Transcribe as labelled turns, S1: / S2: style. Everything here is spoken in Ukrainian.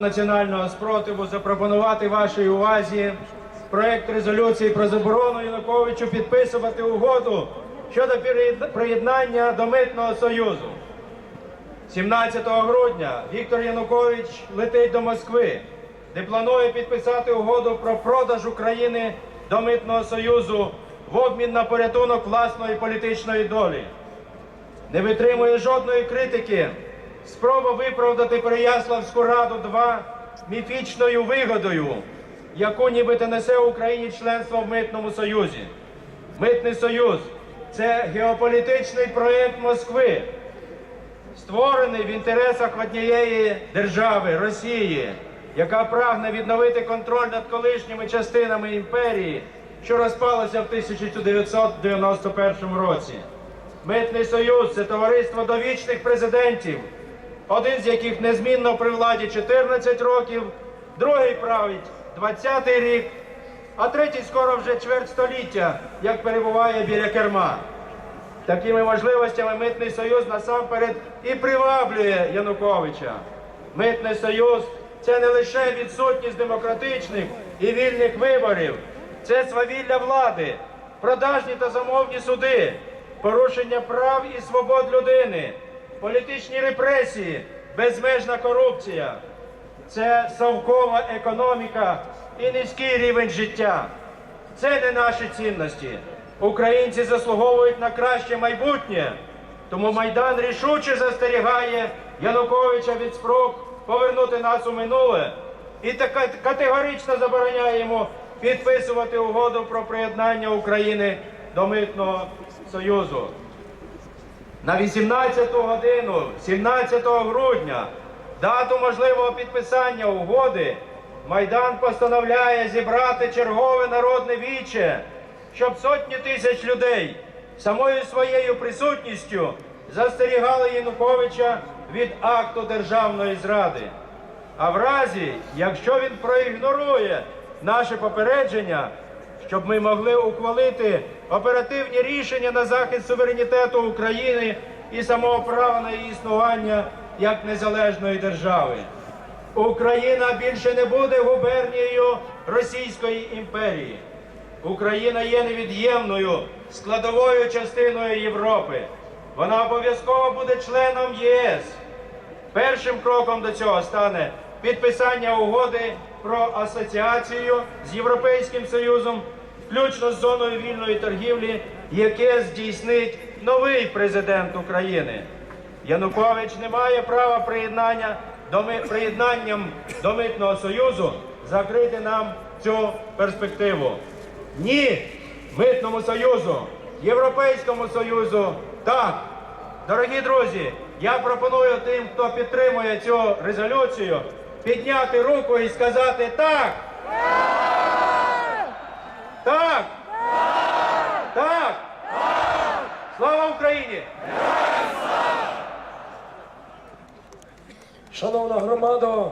S1: національного спротиву запропонувати вашій увазі проект резолюції про заборону Януковичу підписувати угоду щодо приєднання до митного союзу. 17 грудня Віктор Янукович летить до Москви, де планує підписати угоду про продаж України до митного союзу в обмін на порятунок власної політичної долі. Не витримує жодної критики спроба виправдати Переяславську раду 2 міфічною вигодою, яку нібито несе Україні членство в митному союзі. Митний союз це геополітичний проєкт Москви, створений в інтересах однієї держави Росії, яка прагне відновити контроль над колишніми частинами імперії, що розпалася в 1991 році. Митний союз це товариство довічних президентів, один з яких незмінно при владі 14 років, другий править 20-й рік, а третій скоро вже чверть століття, як перебуває біля керма. Такими можливостями митний союз насамперед і приваблює Януковича. Митний союз це не лише відсутність демократичних і вільних виборів, це свавілля влади, продажні та замовні суди, порушення прав і свобод людини, політичні репресії, безмежна корупція. Це совкова економіка і низький рівень життя. Це не наші цінності. Українці заслуговують на краще майбутнє. Тому Майдан рішуче застерігає Януковича від спроб повернути нас у минуле і така- категорично забороняє йому підписувати угоду про приєднання України до митного союзу. На 18 годину, 17 грудня, дату можливого підписання угоди, Майдан постановляє зібрати чергове народне віче, щоб сотні тисяч людей самою своєю присутністю застерігали Януковича від акту державної зради. А в разі, якщо він проігнорує наше попередження, щоб ми могли ухвалити оперативні рішення на захист суверенітету України і самого права на її існування як незалежної держави. Україна більше не буде губернією Російської імперії. Україна є невід'ємною складовою частиною Європи. Вона обов'язково буде членом ЄС. Першим кроком до цього стане підписання угоди про асоціацію з Європейським Союзом, включно з зоною вільної торгівлі, яке здійснить новий президент України. Янукович не має права приєднання до ми- приєднанням до митного союзу закрити нам цю перспективу. Ні, митному союзу, Європейському Союзу, так. Дорогі друзі, я пропоную тим, хто підтримує цю резолюцію, підняти руку і сказати так. Так. Так. Слава Україні!
S2: Шановна громада,